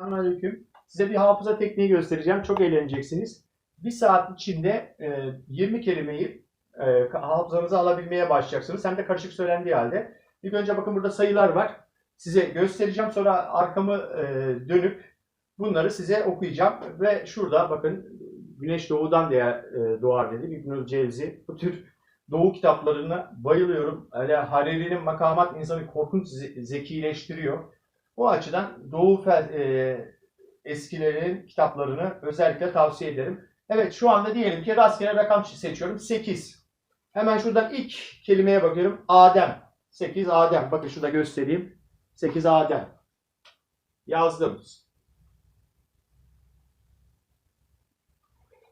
Selamünaleyküm. Size bir hafıza tekniği göstereceğim. Çok eğleneceksiniz. Bir saat içinde e, 20 kelimeyi e, hafızanıza alabilmeye başlayacaksınız. Hem de karışık söylendiği halde. İlk önce bakın burada sayılar var. Size göstereceğim. Sonra arkamı e, dönüp bunları size okuyacağım. Ve şurada bakın Güneş doğudan diye e, doğar dedi İbnül Cevzi. Bu tür doğu kitaplarına bayılıyorum. Öyle Hariri'nin makamat insanı korkunç ze- zekileştiriyor. O açıdan Doğu fel, e, eskilerin kitaplarını özellikle tavsiye ederim. Evet şu anda diyelim ki rastgele rakam seçiyorum. 8. Hemen şuradan ilk kelimeye bakıyorum. Adem. 8 Adem. Bakın şurada göstereyim. 8 Adem. Yazdım.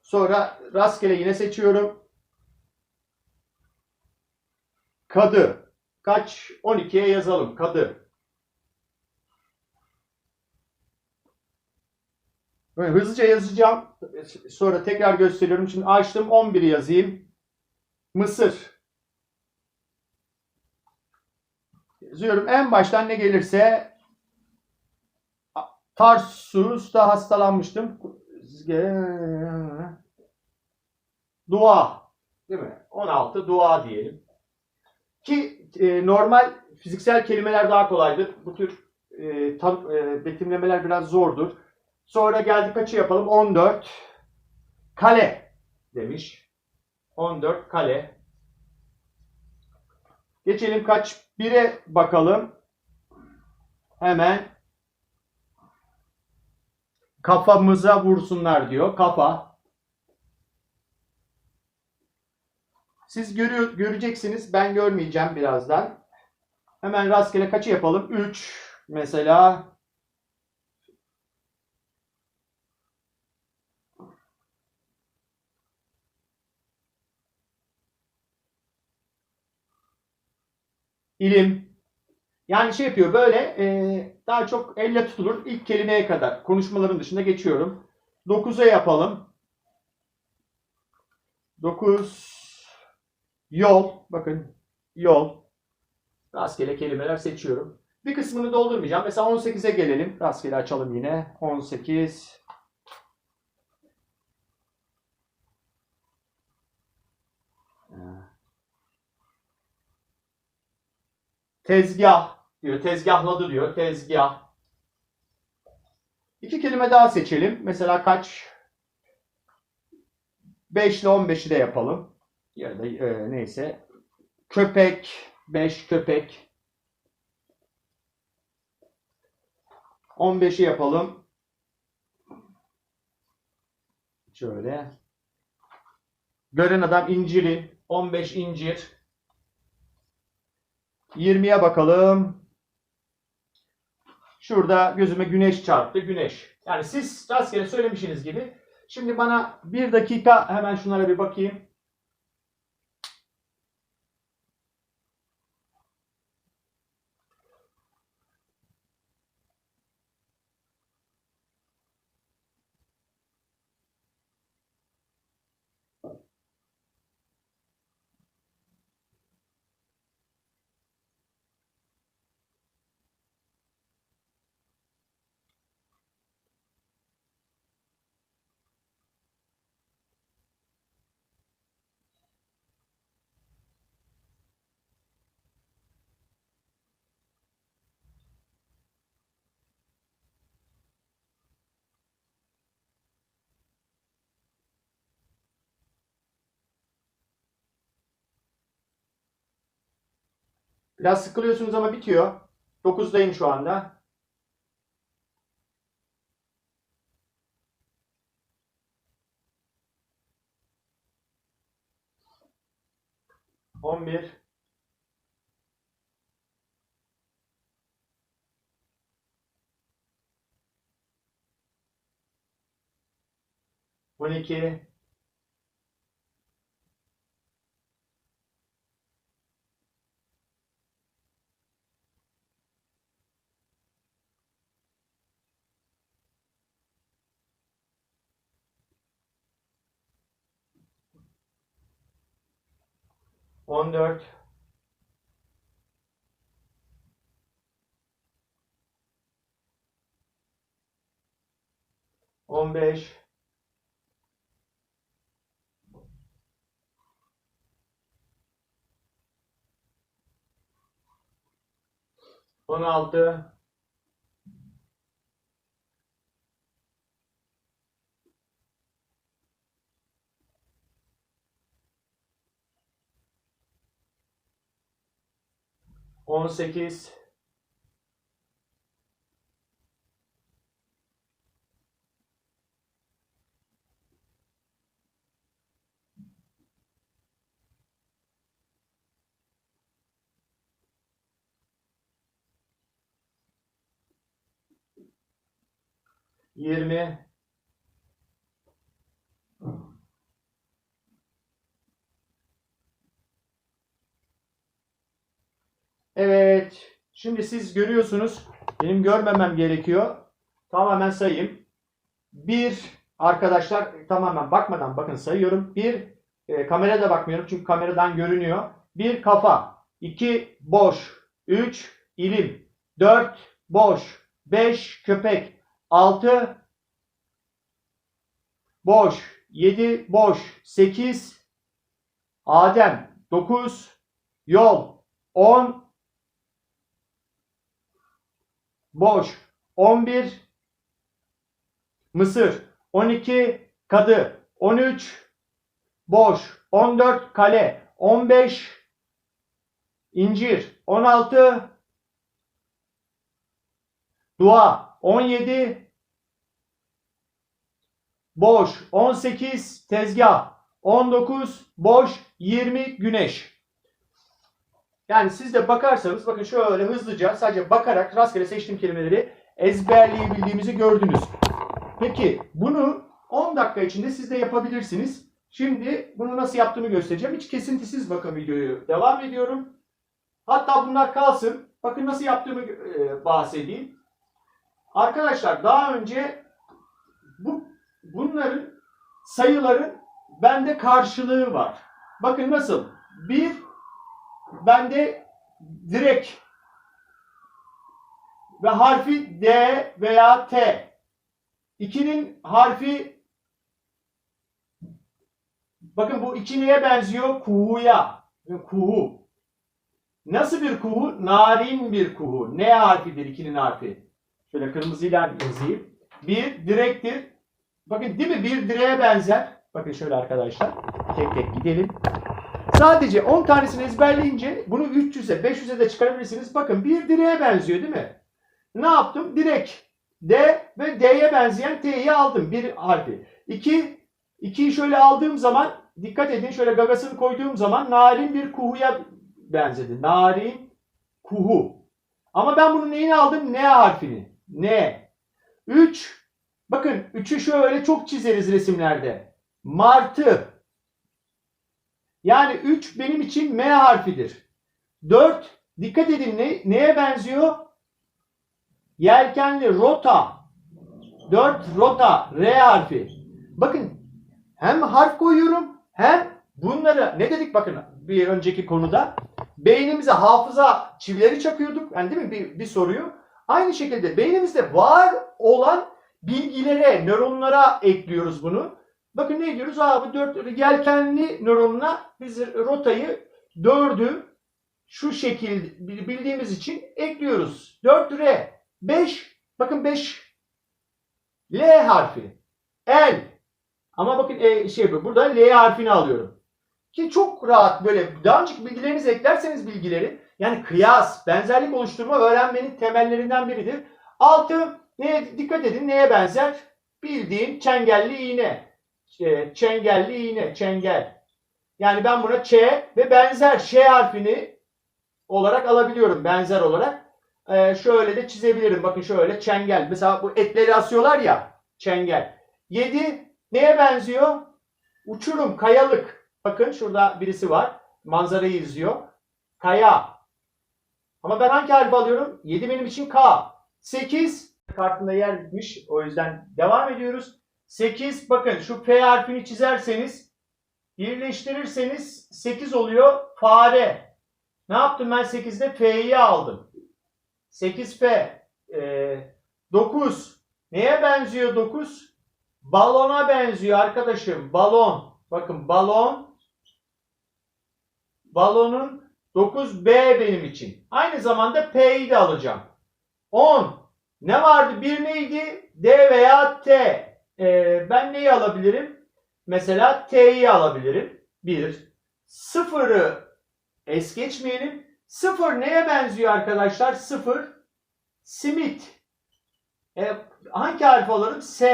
Sonra rastgele yine seçiyorum. Kadı. Kaç? 12'ye yazalım. Kadı. Böyle hızlıca yazacağım. Sonra tekrar gösteriyorum. Şimdi açtım 11'i yazayım. Mısır. Yazıyorum. En baştan ne gelirse Tarsus'ta hastalanmıştım. Dua. Değil mi? 16 dua diyelim. Ki e, normal fiziksel kelimeler daha kolaydır. Bu tür e, tam, e, betimlemeler biraz zordur. Sonra geldik kaçı yapalım? 14. Kale demiş. 14 kale. Geçelim kaç? 1'e bakalım. Hemen kafamıza vursunlar diyor. Kafa. Siz görüyor, göreceksiniz. Ben görmeyeceğim birazdan. Hemen rastgele kaçı yapalım? 3 mesela. İlim. Yani şey yapıyor böyle e, daha çok elle tutulur ilk kelimeye kadar. Konuşmaların dışında geçiyorum. 9'a yapalım. 9 yol. Bakın yol. Rastgele kelimeler seçiyorum. Bir kısmını doldurmayacağım. Mesela 18'e gelelim. Rastgele açalım yine. 18 Tezgah diyor. Tezgahladı diyor. Tezgah. İki kelime daha seçelim. Mesela kaç? 5 ile 15'i de yapalım. Ya da e, neyse. Köpek. 5 köpek. 15'i yapalım. Şöyle. Gören adam inciri. 15 incir. 20'ye bakalım. Şurada gözüme güneş çarptı. Güneş. Yani siz rastgele söylemişsiniz gibi. Şimdi bana bir dakika hemen şunlara bir bakayım. Biraz sıkılıyorsunuz ama bitiyor. 9'dayım şu anda. On bir. On iki. On dört. 15 16 18 20 Evet. Şimdi siz görüyorsunuz. Benim görmemem gerekiyor. Tamamen sayayım. Bir arkadaşlar tamamen bakmadan bakın sayıyorum. Bir e, kameraya da bakmıyorum çünkü kameradan görünüyor. Bir kafa. iki boş. Üç ilim. Dört boş. Beş köpek. Altı boş. Yedi boş. Sekiz Adem. Dokuz yol. On boş. 11 Mısır. 12 kadı. 13 boş. 14 kale. 15 incir. 16 dua. 17 boş. 18 tezgah. 19 boş. 20 güneş. Yani siz de bakarsanız bakın şöyle hızlıca sadece bakarak rastgele seçtiğim kelimeleri ezberleyebildiğimizi gördünüz. Peki bunu 10 dakika içinde siz de yapabilirsiniz. Şimdi bunu nasıl yaptığımı göstereceğim. Hiç kesintisiz bakın videoyu devam ediyorum. Hatta bunlar kalsın. Bakın nasıl yaptığımı e, bahsedeyim. Arkadaşlar daha önce bu bunların sayıların bende karşılığı var. Bakın nasıl? 1 bende direkt ve harfi D veya T. 2'nin harfi bakın bu 2 neye benziyor? Kuhu'ya. Kuhu. Nasıl bir kuhu? Narin bir kuhu. Ne harfidir 2'nin harfi? Şöyle kırmızıyla yazayım. Bir direktir. Bakın değil mi? Bir direğe benzer. Bakın şöyle arkadaşlar. Tek tek gidelim. Sadece 10 tanesini ezberleyince bunu 300'e 500'e de çıkarabilirsiniz. Bakın bir direğe benziyor değil mi? Ne yaptım? Direk. D ve D'ye benzeyen T'yi aldım. Bir harfi. 2 2'yi şöyle aldığım zaman dikkat edin şöyle gagasını koyduğum zaman narin bir kuhuya benzedi. Narin kuhu. Ama ben bunu neyini aldım? N harfini. N. 3 Bakın 3'ü şöyle çok çizeriz resimlerde. Martı. Yani 3 benim için M harfidir. 4 dikkat edin ne, neye benziyor? Yelkenli rota. 4 rota R harfi. Bakın hem harf koyuyorum hem bunları ne dedik bakın bir önceki konuda beynimize hafıza çivileri çakıyorduk. Yani değil mi bir, bir soruyu. Aynı şekilde beynimizde var olan bilgilere, nöronlara ekliyoruz bunu. Bakın ne diyoruz? Bu dört yelkenli nöronuna biz rotayı dördü şu şekil bildiğimiz için ekliyoruz. 4R 5 bakın 5 L harfi L ama bakın e, şey yapıyor. Burada L harfini alıyorum. Ki çok rahat böyle daha önceki bilgilerinizi eklerseniz bilgileri yani kıyas, benzerlik oluşturma öğrenmenin temellerinden biridir. 6 neye dikkat edin neye benzer? Bildiğin çengelli iğne çengelli iğne, çengel. Yani ben buna Ç ve benzer Ş harfini olarak alabiliyorum benzer olarak. Ee, şöyle de çizebilirim. Bakın şöyle çengel. Mesela bu etleri asıyorlar ya çengel. 7 neye benziyor? Uçurum, kayalık. Bakın şurada birisi var. Manzarayı izliyor. Kaya. Ama ben hangi harfi alıyorum? 7 benim için K. 8 kartında yer bitmiş. O yüzden devam ediyoruz. 8 bakın şu P harfini çizerseniz birleştirirseniz 8 oluyor fare. Ne yaptım ben 8'de F'yi aldım. 8F. Ee, 9. Neye benziyor 9? balona benziyor arkadaşım. Balon. Bakın balon. Balonun 9B benim için. Aynı zamanda P'yi de alacağım. 10. Ne vardı? Bir neydi? D veya T. Ee, ben neyi alabilirim? Mesela T'yi alabilirim. 1. Sıfırı es geçmeyelim. Sıfır neye benziyor arkadaşlar? Sıfır. Simit. E, hangi harfi alırım? S.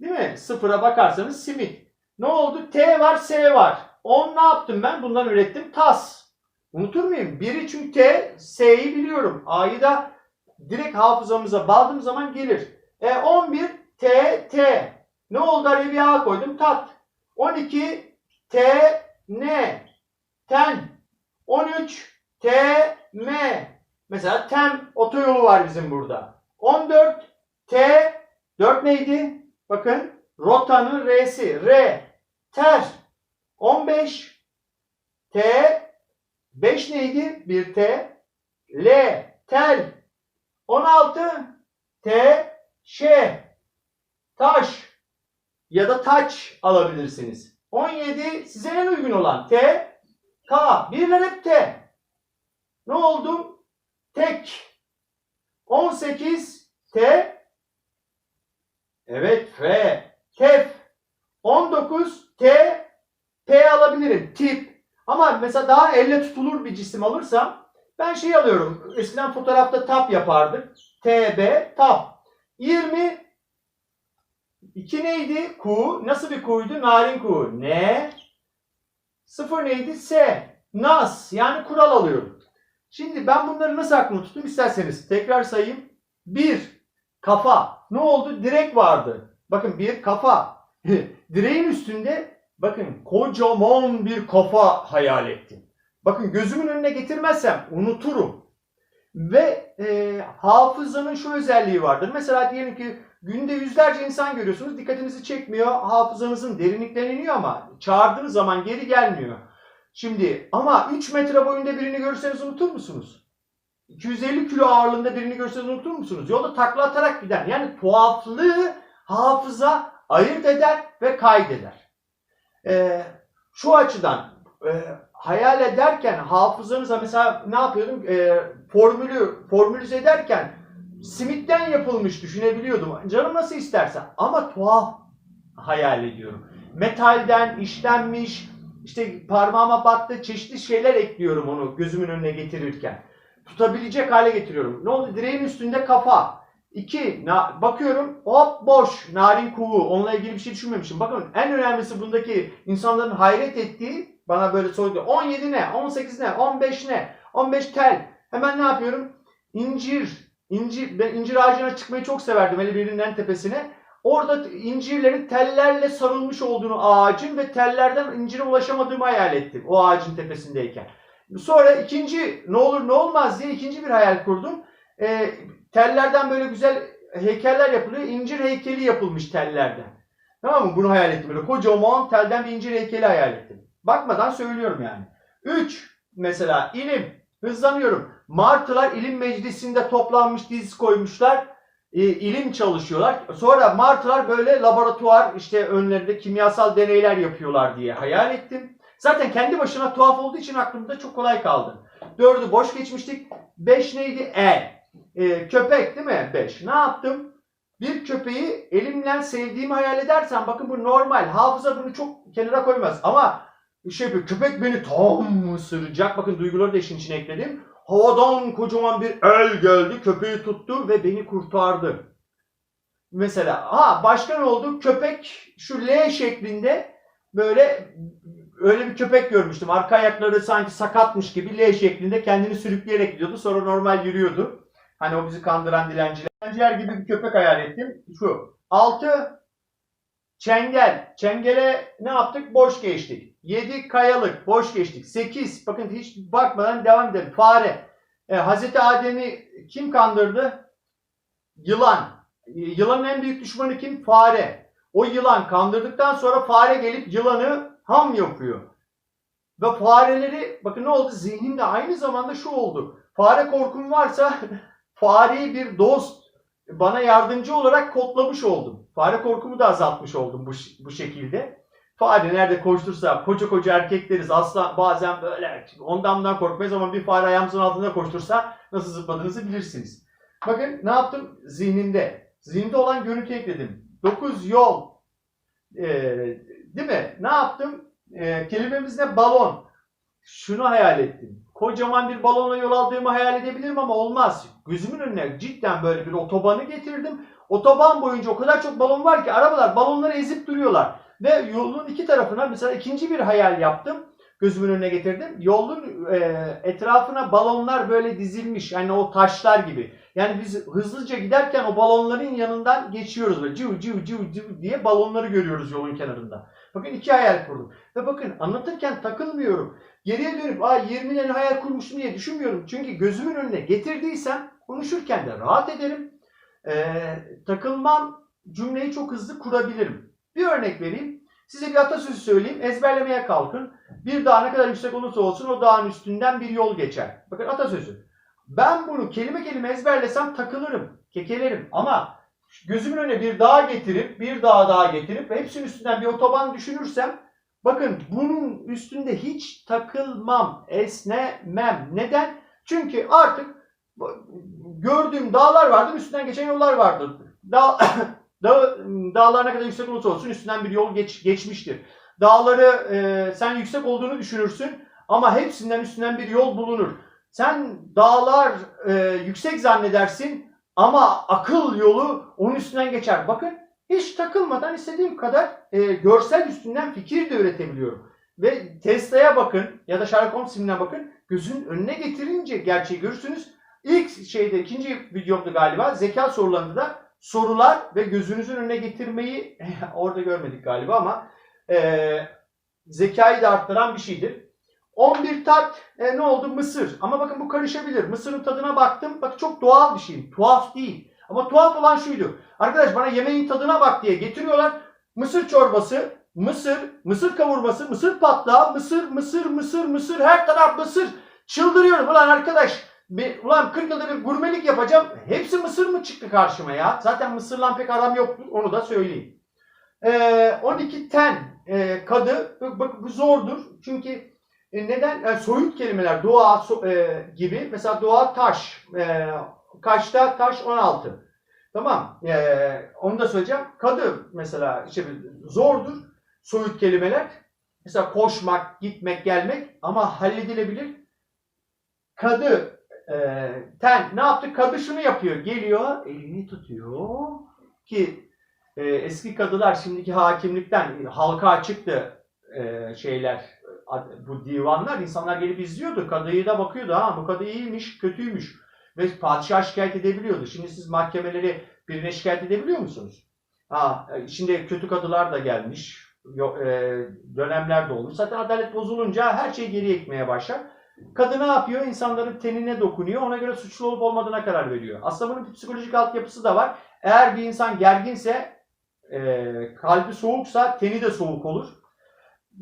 Değil mi? Sıfıra bakarsanız simit. Ne oldu? T var, S var. 10 ne yaptım ben? Bundan ürettim. Tas. Unutur muyum? Biri çünkü T, S'yi biliyorum. A'yı da direkt hafızamıza bağladığım zaman gelir. E 11 T, T. Ne oldu? Araya A koydum. Tat. 12 T, N. Ten. 13 T, M. Mesela Tem otoyolu var bizim burada. 14 T 4 neydi? Bakın rotanın R'si. R. Ter. 15 T 5 neydi? Bir T. L. Tel. 16 T Ş. Taş. Ya da taç alabilirsiniz. 17 size en uygun olan T. K. Birler hep T. Ne oldu? Tek. 18 T. Evet F. Tef. 19 T. P alabilirim. Tip. Ama mesela daha elle tutulur bir cisim alırsam ben şey alıyorum. Eskiden fotoğrafta tap yapardık. TB tap. 20 2 neydi? Ku. Nasıl bir kuydu? Narin ku. Ne? 0 neydi? S. Nas. Yani kural alıyorum. Şimdi ben bunları nasıl aklımda tuttum isterseniz tekrar sayayım. 1. Kafa. Ne oldu? Direk vardı. Bakın bir kafa. Direğin üstünde bakın kocaman bir kafa hayal ettim. Bakın gözümün önüne getirmezsem unuturum. Ve e, hafızanın şu özelliği vardır. Mesela diyelim ki günde yüzlerce insan görüyorsunuz. Dikkatinizi çekmiyor. Hafızanızın derinliklerine iniyor ama çağırdığınız zaman geri gelmiyor. Şimdi ama 3 metre boyunda birini görürseniz unutur musunuz? 250 kilo ağırlığında birini görseniz unutur musunuz? Yolda takla atarak gider. Yani tuhaflığı hafıza ayırt eder ve kaydeder. Ee, şu açıdan e, hayal ederken hafızanıza mesela ne yapıyordum? E, formülü formülize ederken simitten yapılmış düşünebiliyordum. Canım nasıl isterse ama tuhaf hayal ediyorum. Metalden işlenmiş, işte parmağıma battı çeşitli şeyler ekliyorum onu gözümün önüne getirirken tutabilecek hale getiriyorum. Ne oldu? Direğin üstünde kafa. İki, bakıyorum hop boş, narin kuğu. Onunla ilgili bir şey düşünmemişim. Bakın en önemlisi bundaki insanların hayret ettiği, bana böyle sordu. 17 ne? 18 ne? 15 ne? 15 tel. Hemen ne yapıyorum? İncir. İncir, ben incir ağacına çıkmayı çok severdim. Hele birinin en tepesine. Orada incirlerin tellerle sarılmış olduğunu ağacın ve tellerden incire ulaşamadığımı hayal ettim. O ağacın tepesindeyken. Sonra ikinci ne olur ne olmaz diye ikinci bir hayal kurdum. E, tellerden böyle güzel heykeller yapılıyor. İncir heykeli yapılmış tellerden. Tamam mı? Bunu hayal ettim. Böyle kocaman telden bir incir heykeli hayal ettim. Bakmadan söylüyorum yani. Üç, mesela ilim. Hızlanıyorum. Martılar ilim meclisinde toplanmış diz koymuşlar. E, ilim çalışıyorlar. Sonra martılar böyle laboratuvar işte önlerinde kimyasal deneyler yapıyorlar diye hayal ettim. Zaten kendi başına tuhaf olduğu için aklımda çok kolay kaldı. Dördü boş geçmiştik. Beş neydi? El. Ee, köpek değil mi? Beş. Ne yaptım? Bir köpeği elimle sevdiğimi hayal edersen bakın bu normal. Hafıza bunu çok kenara koymaz. Ama şey yapıyor. Köpek beni tam ısıracak. Bakın duyguları da işin içine ekledim. Havadan kocaman bir el geldi. Köpeği tuttu ve beni kurtardı. Mesela ha başka ne oldu? Köpek şu L şeklinde böyle öyle bir köpek görmüştüm. Arka ayakları sanki sakatmış gibi L şeklinde kendini sürükleyerek gidiyordu. Sonra normal yürüyordu. Hani o bizi kandıran dilenciler. Dilenciler gibi bir köpek hayal ettim. Şu. 6. Çengel. Çengele ne yaptık? Boş geçtik. 7. Kayalık. Boş geçtik. 8. Bakın hiç bakmadan devam edelim. Fare. E, Hazreti Adem'i kim kandırdı? Yılan. E, Yılanın en büyük düşmanı kim? Fare. O yılan kandırdıktan sonra fare gelip yılanı ham yapıyor. Ve fareleri bakın ne oldu? Zihnimde aynı zamanda şu oldu. Fare korkum varsa fareyi bir dost bana yardımcı olarak kodlamış oldum. Fare korkumu da azaltmış oldum bu, bu şekilde. Fare nerede koştursa, koca koca erkekleriz aslan bazen böyle ondan bundan korkmayız ama bir fare ayağımızın altında koştursa nasıl zıpladığınızı bilirsiniz. Bakın ne yaptım? Zihnimde. Zihnimde olan görüntü ekledim. 9 yol. Ee, değil mi? Ne yaptım? Ee, kelimemiz ne? Balon. Şunu hayal ettim. Kocaman bir balonla yol aldığımı hayal edebilirim ama olmaz. Gözümün önüne cidden böyle bir otobanı getirdim. Otoban boyunca o kadar çok balon var ki arabalar balonları ezip duruyorlar. Ve yolun iki tarafına mesela ikinci bir hayal yaptım. Gözümün önüne getirdim. Yolun e, etrafına balonlar böyle dizilmiş. Yani o taşlar gibi. Yani biz hızlıca giderken o balonların yanından geçiyoruz. Böyle civ civ civ civ diye balonları görüyoruz yolun kenarında. Bakın iki hayal kurdum. Ve bakın anlatırken takılmıyorum. Geriye dönüp Aa, 20 tane hayal kurmuştum diye düşünmüyorum. Çünkü gözümün önüne getirdiysem konuşurken de rahat ederim. Ee, takılmam cümleyi çok hızlı kurabilirim. Bir örnek vereyim. Size bir atasözü söyleyeyim. Ezberlemeye kalkın. Bir dağ ne kadar yüksek olursa olsun o dağın üstünden bir yol geçer. Bakın atasözü. Ben bunu kelime kelime ezberlesem takılırım, kekelerim. Ama gözümün önüne bir dağ getirip, bir dağ daha getirip hepsinin üstünden bir otoban düşünürsem bakın bunun üstünde hiç takılmam, esnemem. Neden? Çünkü artık gördüğüm dağlar vardır, üstünden geçen yollar vardır. Dağ, dağ, dağlar ne kadar yüksek olursa olsun üstünden bir yol geç, geçmiştir. Dağları e, sen yüksek olduğunu düşünürsün ama hepsinden üstünden bir yol bulunur. Sen dağlar e, yüksek zannedersin ama akıl yolu onun üstünden geçer. Bakın hiç takılmadan istediğim kadar e, görsel üstünden fikir de üretebiliyorum. Ve Tesla'ya bakın ya da Sherlock Holmes filmine bakın. Gözün önüne getirince gerçeği görürsünüz. İlk şeyde ikinci videomda galiba zeka sorularında da sorular ve gözünüzün önüne getirmeyi orada görmedik galiba ama e, zekayı da arttıran bir şeydir. 11 tat e, ne oldu? Mısır. Ama bakın bu karışabilir. Mısırın tadına baktım. Bak çok doğal bir şey. Tuhaf değil. Ama tuhaf olan şuydu. Arkadaş bana yemeğin tadına bak diye getiriyorlar. Mısır çorbası, mısır, mısır kavurması, mısır patlağı, mısır, mısır, mısır, mısır, her taraf mısır. Çıldırıyorum ulan arkadaş. Bir, ulan 40 yılda bir gurmelik yapacağım. Hepsi mısır mı çıktı karşıma ya? Zaten mısırla pek aram yoktu. Onu da söyleyeyim. Ee, 12 ten e, kadı. Bak bu zordur. Çünkü e, neden? Yani soyut kelimeler doğa so, e, gibi. Mesela doğa taş. E, kaçta taş 16. Tamam. E, onu da söyleyeceğim. Kadı mesela işte zordur. Soyut kelimeler. Mesela koşmak, gitmek, gelmek ama halledilebilir. Kadı e, ten ne yaptı? Kadı şunu yapıyor. Geliyor, elini tutuyor ki e, eski kadılar şimdiki hakimlikten halka açıktı e, şeyler bu divanlar insanlar gelip izliyordu. Kadıyı da bakıyordu. Ha bu kadı iyiymiş, kötüymüş. Ve padişah şikayet edebiliyordu. Şimdi siz mahkemeleri birine şikayet edebiliyor musunuz? Ha, şimdi kötü kadılar da gelmiş. e, dönemler de olmuş. Zaten adalet bozulunca her şey geriye gitmeye başlar. Kadı ne yapıyor? İnsanların tenine dokunuyor. Ona göre suçlu olup olmadığına karar veriyor. Aslında bunun psikolojik altyapısı da var. Eğer bir insan gerginse, e, kalbi soğuksa teni de soğuk olur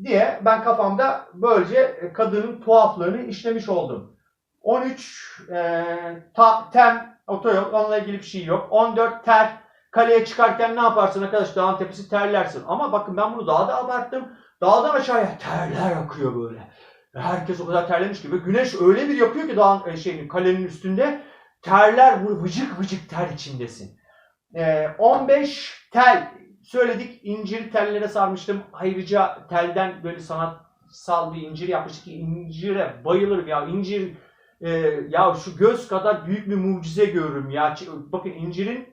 diye ben kafamda böylece kadının tuhaflığını işlemiş oldum. 13 e, ta, tem otoyol onunla ilgili bir şey yok. 14 ter kaleye çıkarken ne yaparsın arkadaş dağın tepesi terlersin. Ama bakın ben bunu daha da abarttım. Dağdan aşağıya terler akıyor böyle. Herkes o kadar terlemiş gibi. Güneş öyle bir yapıyor ki dağın e, şeyin kalenin üstünde terler bu vıcık vıcık ter içindesin. E, 15 tel söyledik incir tellere sarmıştım. Ayrıca telden böyle sanatsal bir incir yapmıştık ki incire bayılırım ya. İncir e, ya şu göz kadar büyük bir mucize görürüm ya. Bakın incirin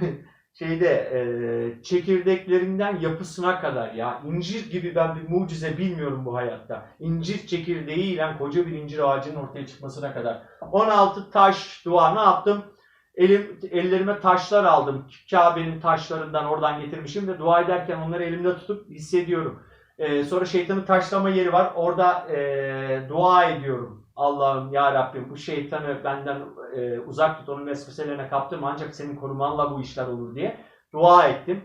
şeyde e, çekirdeklerinden yapısına kadar ya incir gibi ben bir mucize bilmiyorum bu hayatta. İncir çekirdeğiyle koca bir incir ağacının ortaya çıkmasına kadar. 16 taş dua ne yaptım? Elim, ellerime taşlar aldım. Kabe'nin taşlarından oradan getirmişim ve dua ederken onları elimde tutup hissediyorum. Ee, sonra şeytanın taşlama yeri var. Orada e, dua ediyorum. Allah'ım ya Rabbim bu şeytanı benden e, uzak tut, onun vesveselerine kaptırma ancak senin korumanla bu işler olur diye dua ettim.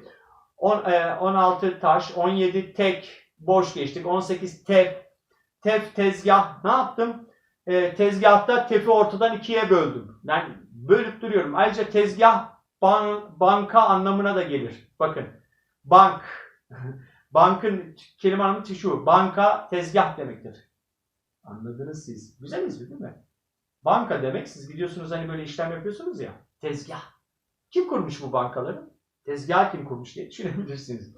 On, e, 16 taş, 17 tek boş geçtik. 18 tef, tef tezgah ne yaptım? E, tezgahta tefi ortadan ikiye böldüm. Yani bölüp duruyorum. Ayrıca tezgah ban- banka anlamına da gelir. Bakın. Bank. Bankın kelime anlamı şu. Banka tezgah demektir. Anladınız siz. Güzel ismi değil mi? Banka demek siz gidiyorsunuz hani böyle işlem yapıyorsunuz ya. Tezgah. Kim kurmuş bu bankaları? Tezgah kim kurmuş diye düşünebilirsiniz.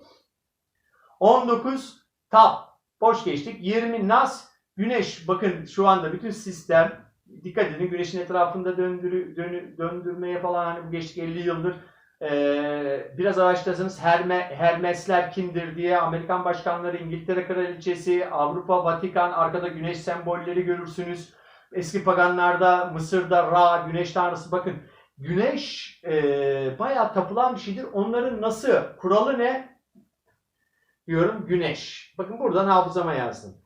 19 tap. Boş geçtik. 20 nas. Güneş. Bakın şu anda bütün sistem dikkat edin güneşin etrafında döndürü, dönü- döndürmeye falan hani bu geçtik 50 yıldır ee, biraz araştırsanız Herme, Hermesler kimdir diye Amerikan başkanları, İngiltere Kraliçesi, Avrupa, Vatikan, arkada güneş sembolleri görürsünüz. Eski paganlarda Mısır'da Ra, güneş tanrısı bakın. Güneş e, bayağı tapılan bir şeydir. Onların nasıl, kuralı ne? Diyorum güneş. Bakın buradan hafızama yazdım.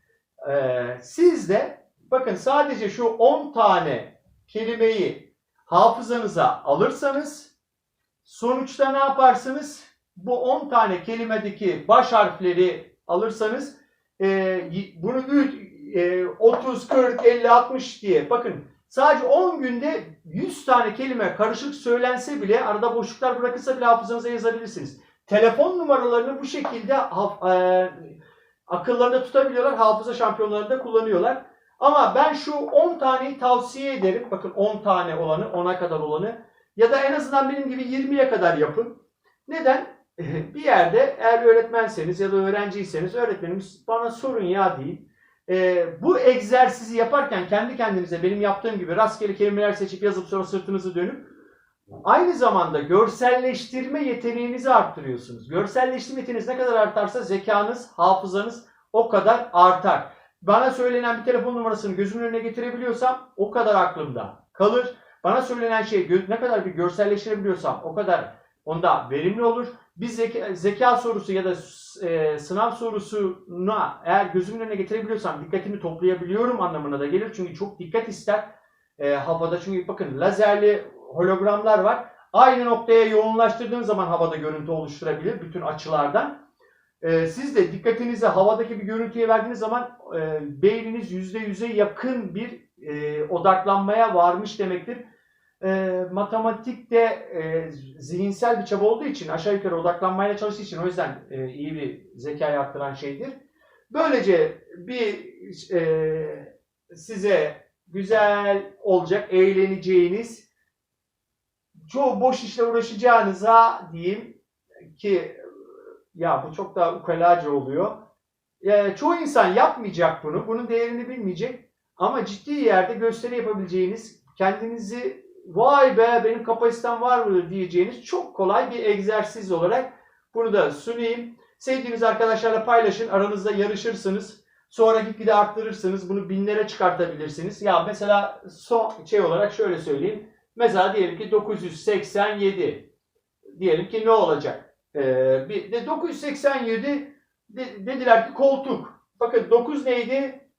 Ee, siz de bakın sadece şu 10 tane kelimeyi hafızanıza alırsanız sonuçta ne yaparsınız? Bu 10 tane kelimedeki baş harfleri alırsanız e, bunu ü- e, 30, 40, 50, 60 diye bakın sadece 10 günde 100 tane kelime karışık söylense bile arada boşluklar bırakırsa bile hafızanıza yazabilirsiniz. Telefon numaralarını bu şekilde e, akıllarında tutabiliyorlar. Hafıza şampiyonları da kullanıyorlar. Ama ben şu 10 taneyi tavsiye ederim. Bakın 10 tane olanı, 10'a kadar olanı. Ya da en azından benim gibi 20'ye kadar yapın. Neden? Bir yerde eğer öğretmenseniz ya da öğrenciyseniz öğretmenimiz bana sorun ya değil. Ee, bu egzersizi yaparken kendi kendinize benim yaptığım gibi rastgele kelimeler seçip yazıp sonra sırtınızı dönüp aynı zamanda görselleştirme yeteneğinizi arttırıyorsunuz. Görselleştirme yeteneğiniz ne kadar artarsa zekanız, hafızanız o kadar artar. Bana söylenen bir telefon numarasını gözümün önüne getirebiliyorsam o kadar aklımda kalır. Bana söylenen şeyi ne kadar bir görselleştirebiliyorsam o kadar onda verimli olur. Bir zeka, zeka sorusu ya da e, sınav sorusuna eğer gözümün önüne getirebiliyorsam dikkatimi toplayabiliyorum anlamına da gelir. Çünkü çok dikkat ister e, havada. Çünkü bakın lazerli hologramlar var. Aynı noktaya yoğunlaştırdığın zaman havada görüntü oluşturabilir bütün açılardan. E, siz de dikkatinizi havadaki bir görüntüye verdiğiniz zaman e, beyniniz %100'e yakın bir e, odaklanmaya varmış demektir. E, matematikte e, zihinsel bir çaba olduğu için aşağı yukarı odaklanmaya çalıştığı için o yüzden e, iyi bir zekayı arttıran şeydir. Böylece bir e, size güzel olacak, eğleneceğiniz, çoğu boş işle uğraşacağınıza diyeyim ki ya bu çok daha ukalaca oluyor. E, çoğu insan yapmayacak bunu, bunun değerini bilmeyecek ama ciddi yerde gösteri yapabileceğiniz, kendinizi vay be benim kapasitem var mıdır diyeceğiniz çok kolay bir egzersiz olarak bunu da sunayım. Sevdiğiniz arkadaşlarla paylaşın. Aranızda yarışırsınız. Sonra gitgide arttırırsınız. Bunu binlere çıkartabilirsiniz. Ya mesela son şey olarak şöyle söyleyeyim. Mesela diyelim ki 987 diyelim ki ne olacak? Ee, bir de 987 de- dediler ki koltuk. Bakın 9 neydi?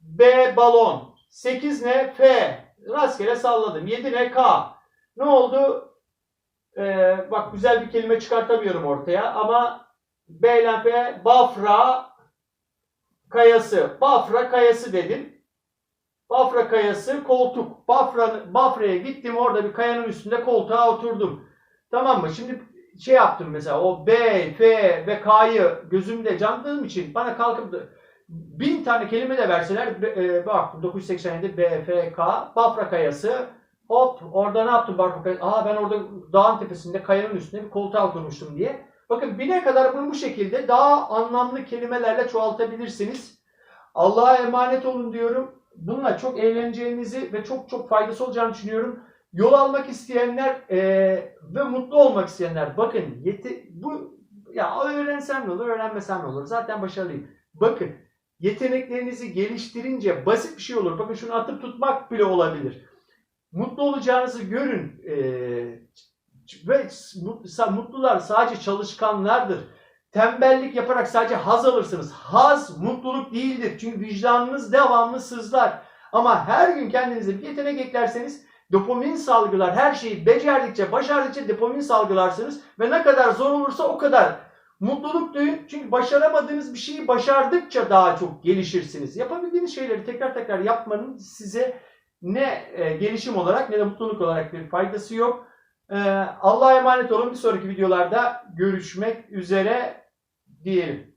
B balon. 8 ne? F. Rastgele salladım. 7 ne? K. Ne oldu? Ee, bak güzel bir kelime çıkartamıyorum ortaya ama B ile F Bafra kayası. Bafra kayası dedim. Bafra kayası koltuk. Bafra, Bafra'ya gittim orada bir kayanın üstünde koltuğa oturdum. Tamam mı? Şimdi şey yaptım mesela o B, F ve K'yı gözümde canlandığım için bana kalkıp bin tane kelime de verseler e, bak 987 B, F, K Bafra kayası hop orada ne yaptım Bafra kayası? Aa ben orada dağın tepesinde kayanın üstünde bir koltuğa oturmuştum diye. Bakın bine kadar bunu bu şekilde daha anlamlı kelimelerle çoğaltabilirsiniz. Allah'a emanet olun diyorum. Bununla çok eğleneceğinizi ve çok çok faydası olacağını düşünüyorum. Yol almak isteyenler eee, ve mutlu olmak isteyenler bakın yeti, bu ya öğrensem ne olur öğrenmesem ne olur zaten başarılıyım. Bakın yeteneklerinizi geliştirince basit bir şey olur. Bakın şunu atıp tutmak bile olabilir. Mutlu olacağınızı görün. Eee, ve mut- mutlular sadece çalışkanlardır. Tembellik yaparak sadece haz alırsınız. Haz mutluluk değildir. Çünkü vicdanınız devamlı sızlar. Ama her gün kendinize bir yetenek eklerseniz dopamin salgılar. Her şeyi becerdikçe, başardıkça dopamin salgılarsınız. Ve ne kadar zor olursa o kadar mutluluk duyun. Çünkü başaramadığınız bir şeyi başardıkça daha çok gelişirsiniz. Yapabildiğiniz şeyleri tekrar tekrar yapmanın size ne e, gelişim olarak ne de mutluluk olarak bir faydası yok. Ee, Allah'a emanet olun. Bir sonraki videolarda görüşmek üzere diyelim.